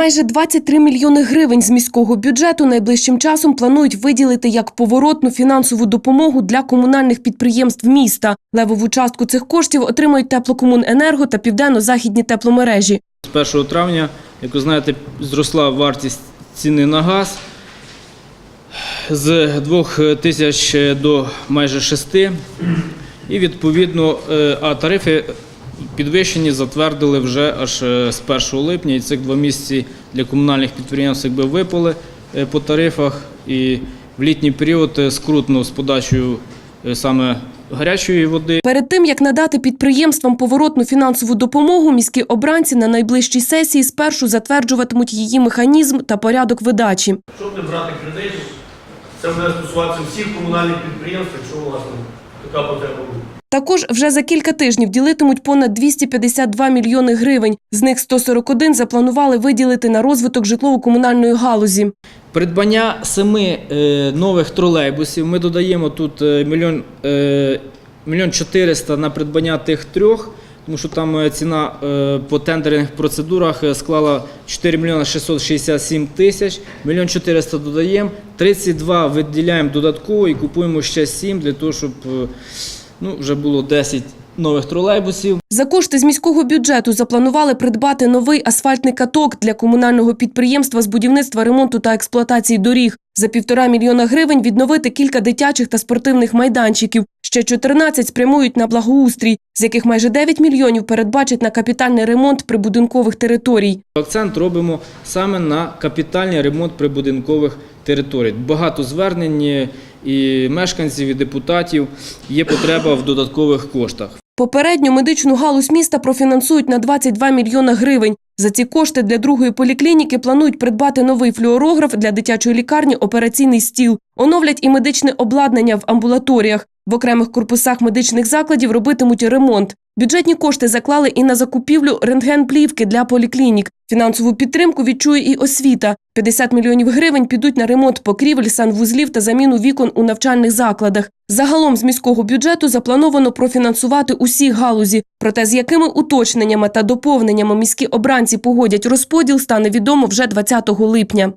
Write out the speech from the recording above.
Майже 23 мільйони гривень з міського бюджету найближчим часом планують виділити як поворотну фінансову допомогу для комунальних підприємств міста. Левову частку цих коштів отримають теплокомуненерго та південно-західні тепломережі. З 1 травня, як ви знаєте, зросла вартість ціни на газ з 2 тисяч до майже 6. І відповідно, е, а тарифи підвищені затвердили вже аж е, з 1 липня. І цих два місяці для комунальних підприємств якби випали е, по тарифах. І в літній період е, скрутно з подачею саме гарячої води. Перед тим як надати підприємствам поворотну фінансову допомогу, міські обранці на найближчій сесії спершу затверджуватимуть її механізм та порядок видачі. Щоб не брати кредитів, це буде стосуватися всіх комунальних підприємств, якщо власне така потреба буде. Також вже за кілька тижнів ділитимуть понад 252 мільйони гривень. З них 141 запланували виділити на розвиток житлово-комунальної галузі. Придбання семи е, нових тролейбусів. Ми додаємо тут е, мільйон, е, мільйон 400 на придбання тих трьох, тому що там ціна по тендерних процедурах склала 4 мільйона 667 тисяч. Мільйон 400 додаємо, 32 виділяємо додатково і купуємо ще 7 для того, щоб ну, вже було 10 нових тролейбусів. За кошти з міського бюджету запланували придбати новий асфальтний каток для комунального підприємства з будівництва, ремонту та експлуатації доріг. За півтора мільйона гривень відновити кілька дитячих та спортивних майданчиків. Ще 14 спрямують на благоустрій, з яких майже 9 мільйонів передбачать на капітальний ремонт прибудинкових територій. Акцент робимо саме на капітальний ремонт прибудинкових територій. Багато звернень і мешканців, і депутатів є потреба в додаткових коштах. Попередньо медичну галузь міста профінансують на 22 мільйона гривень. За ці кошти для другої поліклініки планують придбати новий флюорограф для дитячої лікарні, операційний стіл. Оновлять і медичне обладнання в амбулаторіях. В окремих корпусах медичних закладів робитимуть ремонт. Бюджетні кошти заклали і на закупівлю рентгенплівки для поліклінік. Фінансову підтримку відчує і освіта. 50 мільйонів гривень підуть на ремонт покрівель, санвузлів та заміну вікон у навчальних закладах. Загалом з міського бюджету заплановано профінансувати усі галузі. Проте з якими уточненнями та доповненнями міські обранці погодять розподіл, стане відомо вже 20 липня.